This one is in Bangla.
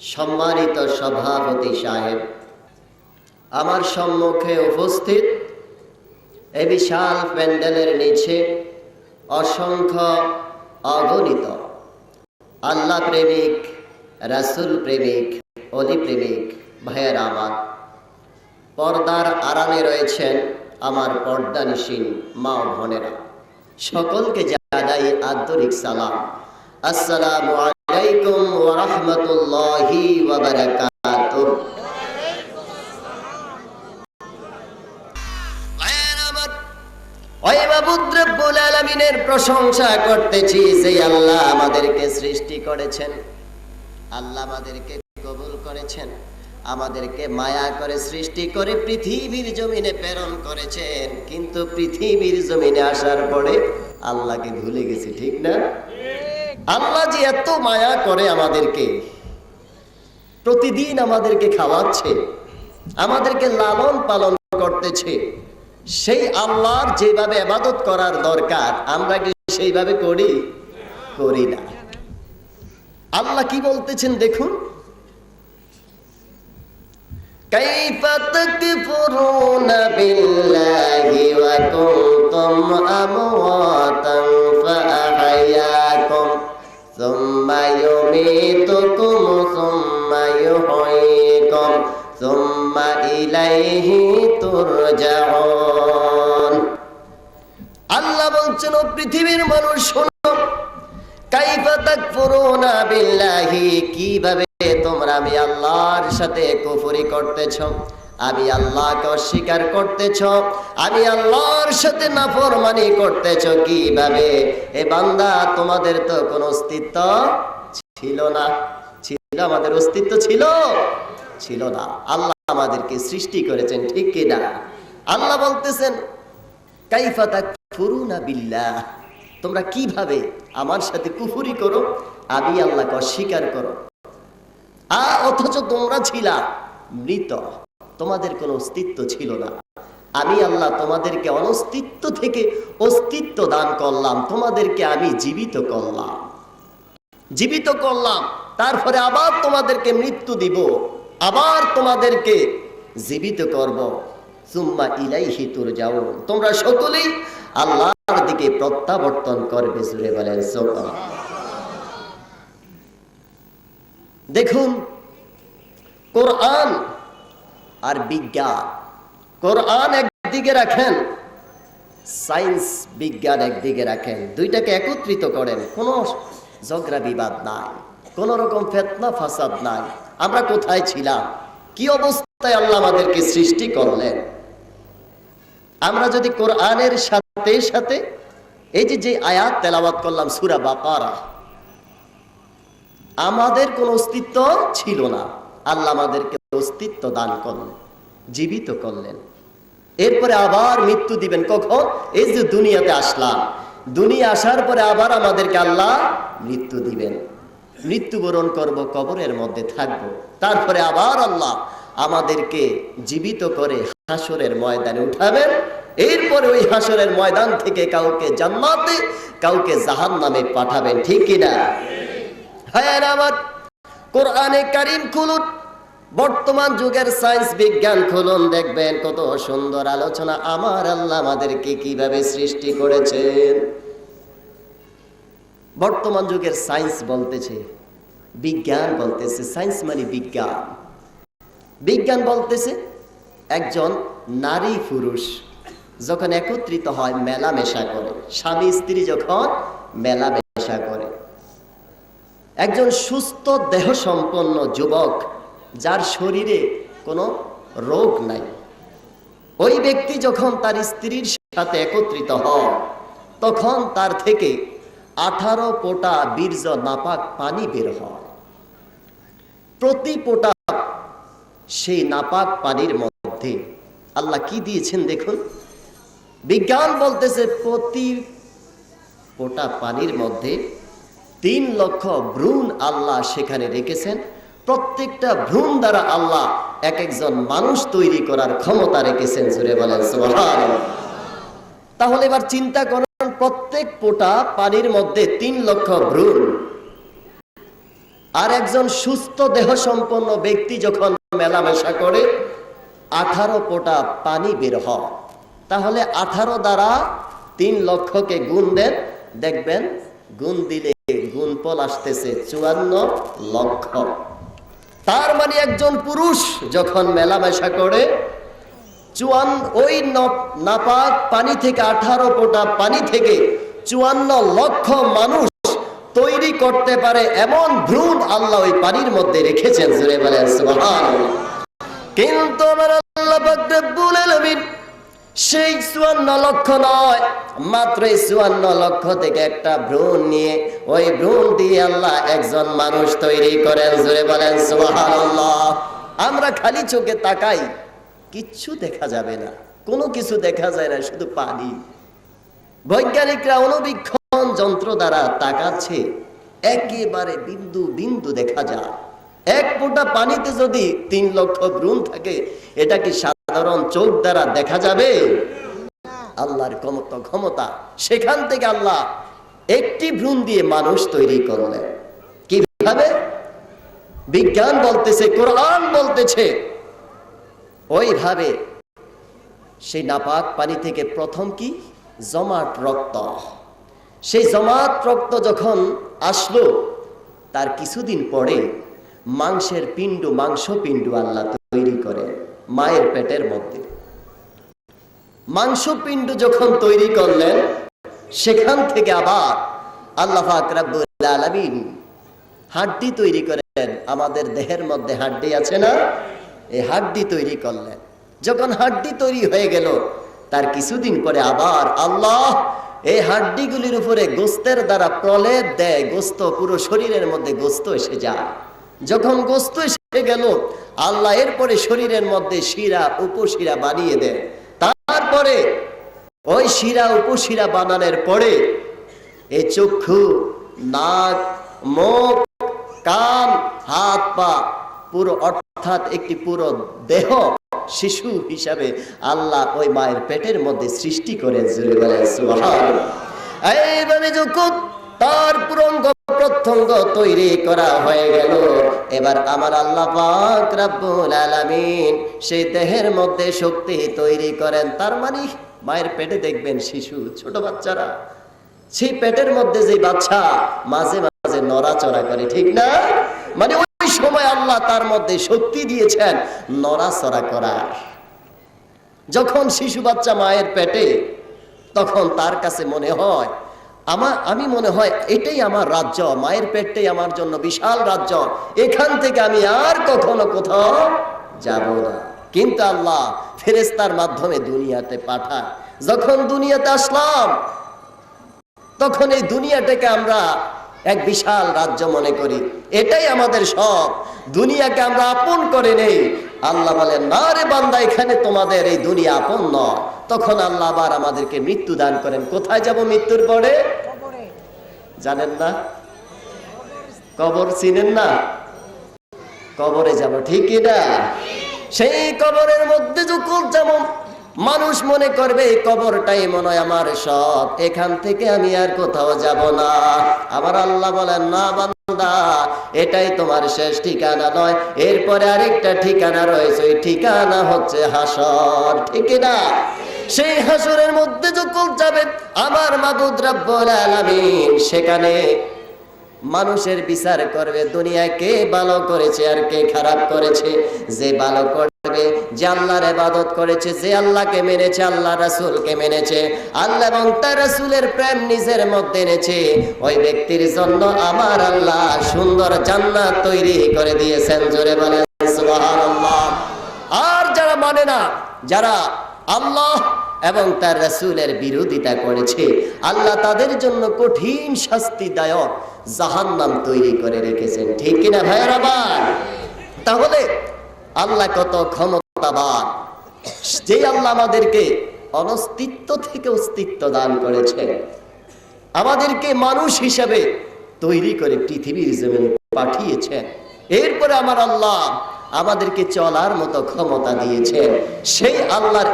সম্মানিত সভাপতি সাহেব, আমার সম্মুখে উপস্থিত এ বিশাল প্যান্ডেলের নিচে অসংখ্য অগণিত আল্লাহ প্রেমিক, রাসুল প্রেমিক, অলি প্রেমিক, ভাইয়ের আমার, পর্দার আড়ালে রয়েছেন আমার পর্দানিসীন মা ও বোনেরা। সকলকে জানাই আন্তরিক সালাম। আসসালামু আলাইকুম ওয়া রাহমাতুল্লাহি ওয়া বারাকাতুহু ওই মাবুদ রব্বুল আলামিনের প্রশংসা করতেছি যে আল্লাহ আমাদেরকে সৃষ্টি করেছেন। আল্লাহ আমাদেরকে কবুল করেছেন। আমাদেরকে মায়া করে সৃষ্টি করে পৃথিবীর জমিনে প্রেরণ করেছেন। কিন্তু পৃথিবীর জমিনে আসার পরে আল্লাহকে ভুলে গেছি ঠিক না? আল্লাহ যে এত মায়া করে আমাদেরকে প্রতিদিন আমাদেরকে খাওয়াচ্ছে আমাদেরকে লালন পালন করতেছে সেই আল্লাহর যেভাবে আবাদত করার দরকার আমরা কি সেইভাবে করি করি না আল্লাহ কি বলতেছেন দেখুন كيف تكفرون بالله وكنتم أمواتا فأحياكم ثم يميتكم ثم يحييكم ثم إليه ترجعون আল্লাহ বলছেন ও পৃথিবীর মানুষ শোনো কাইফা তাকফুরুনা বিল্লাহি কিভাবে তোমরা আমি আল্লাহর সাথে কুফরি করতেছ আমি আল্লাহকে অস্বীকার করতেছ, আমি আল্লাহর সাথে নাফরমানি করতেছ কীভাবে? এ বান্দা, তোমাদের তো কোনো অস্তিত্ব ছিল না। ছিল, আমাদের অস্তিত্ব ছিল? ছিল না। আল্লাহ আমাদেরকে সৃষ্টি করেছেন, ঠিক কিনা আল্লাহ বলতেছেন, কাইফা তাকফুরুনা বিল্লাহ। তোমরা কীভাবে আমার সাথে কুফুরি করো? আমি আল্লাহকে অস্বীকার করো। আ, অথচ তোমরা ছিলা মৃত। তোমাদের কোনো অস্তিত্ব ছিল না। আমি আল্লাহ তোমাদেরকে অনস্তিত্ব থেকে অস্তিত্ব দান করলাম, তোমাদেরকে আমি জীবিত করলাম। জীবিত করলাম, তারপরে আবার তোমাদেরকে মৃত্যু দিব, আবার তোমাদেরকে জীবিত করব। সুম্মা ইলাইহি তুরজাউন। তোমরা সকলেই আল্লাহর দিকে প্রত্যাবর্তন করবে জুড়ে বলেন দেখুন, কোরআন আর বিজ্ঞান। কোরআন একদিকে রাখেন, সায়েন্স বিজ্ঞান একদিকে রাখেন। দুইটাকে একত্রিত করেন, কোনো ঝগড়া বিবাদ নাই, কোন রকম ফেতনা ফাসাদ নাই। আমরা কোথায় ছিলাম? কি অবস্থায় আল্লাহ আমাদেরকে সৃষ্টি করলেন? আমরা যদি কোরআনের সাথে সাথে এই যে যে আয়াত তেলাওয়াত করলাম, সুরা বাকারা, আমাদের কোন অস্তিত্ব ছিল না। আল্লাহ আমাদেরকে অস্তিত্ব দান করলেন, জীবিত করলেন। এরপরে আবার মৃত্যু দিবেন। কখন? এই যে দুনিয়াতে আসলাম। দুনিয়া আসার পরে আবার আমাদেরকে আল্লাহ মৃত্যু দিবেন। মৃত্যুবরণ করব, কবরের মধ্যে থাকব। তারপরে আবার আল্লাহ আমাদেরকে জীবিত করে হাসরের ময়দানে উঠাবেন। এরপরে ওই হাসরের ময়দান থেকে কাউকে জান্নাতে, কাউকে জাহান নামে পাঠাবেন। ঠিক কিনা হ্যাঁ আমার কোরআনে কারিম খুলুন। বর্তমান যুগের সায়েন্স বিজ্ঞান খুলুন, দেখবেন কত সুন্দর আলোচনা। আমার আল্লাহ আমাদেরকে কীভাবে সৃষ্টি করেছেন? বর্তমান যুগের সায়েন্স বলতেছে, বিজ্ঞান বলতেছে, সায়েন্স মানে বিজ্ঞান। বিজ্ঞান বলতেছে একজন নারী পুরুষ যখন একত্রিত হয়, মেলামেশা করে। স্বামী স্ত্রী যখন মেলামেশা করে। একজন সুস্থ দেহ সম্পন্ন যুবক যার শরীরে কোনো রোগ নাই। ওই ব্যক্তি যখন তার স্ত্রীর সাথে একত্রিত হয়, তখন তার থেকে আঠারো পোটা বীর্য নাপাক পানি বের হয়। প্রতি পোটা সেই নাপাক পানির মধ্যে। আল্লাহ কি দিয়েছেন দেখুন? বিজ্ঞান বলতেছে প্রতি পোটা পানির মধ্যে তিন লক্ষ ভ্রূণ আল্লাহ সেখানে রেখেছেন। প্রত্যেকটা ভ্রূণ দ্বারা আল্লাহ এক একজন মানুষ তৈরি করার ক্ষমতা রেখেছেন জুড়ে বলেন তাহলে এবার চিন্তা করেন, প্রত্যেক পোটা পানির মধ্যে তিন লক্ষ ভ্রূণ। আর একজন সুস্থ দেহ সম্পন্ন ব্যক্তি যখন মেলামেশা করে, আঠারো পোটা পানি বের হয়। তাহলে আঠারো দ্বারা তিন লক্ষকে গুণ দেন, দেখবেন, গুণ দিলে গুণ গুণফল আসতেছে চুয়ান্ন লক্ষ। তার মানে একজন পুরুষ যখন মেলামেশা করে, চুয়ান ওই নাপাক পানি থেকে আঠারো কোটা পানি থেকে চুয়ান্ন লক্ষ মানুষ তৈরি করতে পারে এমন ভ্রূণ আল্লাহ ওই পানির মধ্যে রেখেছেন। কিন্তু আমার আল্লাহ সেই চুয়ান্ন লক্ষ নয়, মাত্র এই চুয়ান্ন লক্ষ থেকে একটা ভ্রূণ নিয়ে, ওই ভ্রূণ দিয়ে আল্লাহ একজন মানুষ তৈরি করেন। জোরে বলেন আমরা খালি চোখে তাকাই, কিচ্ছু দেখা যাবে না। কোনো কিছু দেখা যায় না, শুধু পানি। বৈজ্ঞানিকরা অনুবীক্ষণ যন্ত্র দ্বারা তাকাচ্ছে, একেবারে বিন্দু বিন্দু দেখা যায়। এক ফোঁটা পানিতে যদি তিন লক্ষ ভ্রূণ থাকে, এটা কি সাধারণ চোখ দ্বারা দেখা যাবে। আল্লাহর ক্ষমতা ক্ষমতা। সেখান থেকে আল্লাহ একটি ভ্রূণ দিয়ে মানুষ তৈরি করলেন। কীভাবে? বিজ্ঞান বলতেছে, কোরআন বলতেছে। ওইভাবে সেই নাপাক পানি থেকে প্রথম কি? জমাট রক্ত। সেই জমাট রক্ত যখন আসলো, তার কিছুদিন পরে মাংসের পিণ্ড মাংস পিণ্ড আল্লাহ তৈরি করে মায়ের পেটের মধ্যে। মাংস পিণ্ড যখন তৈরি করলেন, সেখান থেকে আবার আল্লাহ আকরাবুল হাড্ডি তৈরি করেন। আমাদের দেহের মধ্যে হাড্ডি আছে না? এই হাড্ডি তৈরি করলেন। যখন হাড্ডি তৈরি হয়ে গেল, তার কিছুদিন পরে আবার আল্লাহ এই হাড্ডিগুলির উপরে গোস্তের দ্বারা প্রলেপ দেয়, গোস্ত পুরো শরীরের মধ্যে গোস্ত এসে যায়। যখন গোস্ত এসে গেল আল্লাহ এরপরে শরীরের মধ্যে শিরা উপশিরা বানিয়ে দেয় তারপরে ওই শিরা উপশিরা বানানোর পরে এই চক্ষু, নাক, মুখ, কান, হাত, পা, পুরো অর্থাৎ একটি পুরো দেহ শিশু হিসাবে আল্লাহ ওই মায়ের পেটের মধ্যে সৃষ্টি করে। এইভাবে যখন তার পুরঙ্গ প্রত্যঙ্গ তৈরি করা হয়ে গেল এবার আমার আল্লাহ পাক রাব্বুল আলামিন সেই দেহের মধ্যে শক্তি তৈরি করেন। তার মানে মায়ের পেটে দেখবেন শিশু, ছোট বাচ্চারা, সেই পেটের মধ্যে যে বাচ্চা মাঝে মাঝে নড়াচড়া করে, ঠিক না? মানে ওই সময় আল্লাহ তার মধ্যে শক্তি দিয়েছেন নড়াচড়া করার। যখন শিশু বাচ্চা মায়ের পেটে, তখন তার কাছে মনে হয় আমার, আমি মনে হয় এটাই আমার রাজ্য, মায়ের পেটটাই আমার জন্য বিশাল রাজ্য। এখান থেকে আমি আর কখনো কোথাও যাব না। কিন্তু আল্লাহ ফেরেস্তার মাধ্যমে দুনিয়াতে পাঠায়। যখন দুনিয়াতে আসলাম, তখন এই দুনিয়াটাকে আমরা এক বিশাল রাজ্য মনে করি। এটাই আমাদের সব দুনিয়াকে আমরা আপন করে নেই। আল্লাহ বলেন না রে বান্দা এখানে তোমাদের এই দুনিয়া আপন নয়। তখন আল্লাহ আবার আমাদেরকে মৃত্যু দান করেন। কোথায় যাব মৃত্যুর পরে? জানেন না? কবর চিনেন না? কবরে যাব ঠিকই না? সেই কবরের মধ্যে যখন যেমন মানুষ মনে করবে, এই কবরটাই মনে হয় আমার সব। এখান থেকে আমি আর কোথাও যাব না। আমার আল্লাহ বলেন, না বান্দা, এটাই তোমার শেষ ঠিকানা নয়। এরপরে আরেকটা ঠিকানা রয়েছে, ওই ঠিকানা হচ্ছে হাসর। ঠিক না? সেই হাসরের মধ্যে যখন যাবে, আমার মাবুদ রাব্বুল আলামিন, সেখানে মানুষের বিচার করবে দুনিয়া কে ভালো করেছে আর কে খারাপ করেছে? যে ভালো যে আল্লাহর ইবাদত করেছে, যে আল্লাহকে মেনেছে, আল্লাহ রাসূলকে মেনেছে, আল্লাহ এবং তার রাসূলের প্রেম নিজের মধ্যে এনেছে, ওই ব্যক্তির জন্য আমার আল্লাহ সুন্দর জান্নাত তৈরি করে দিয়েছেন, জোরে বলেন, সুবহানাল্লাহ। আর যারা মানে না, যারা আল্লাহ এবং তার রাসূলের বিরোধিতা করেছে, আল্লাহ তাদের জন্য কঠিন শাস্তিদায়ক জাহান্নাম তৈরি করে রেখেছেন, ঠিক কিনা ভাইয়ের আবার? তাহলে আল্লাহ কত ক্ষমতাবান। যে আল্লাহ আমাদেরকে অনস্তিত্ব থেকে অস্তিত্ব দান করেছে আমাদেরকে মানুষ হিসেবে তৈরি করে পৃথিবীর জমিনে পাঠিয়েছেন। এরপরে আমার আল্লাহ আমাদেরকে চলার মতো ক্ষমতা দিয়েছেন। সেই আল্লাহর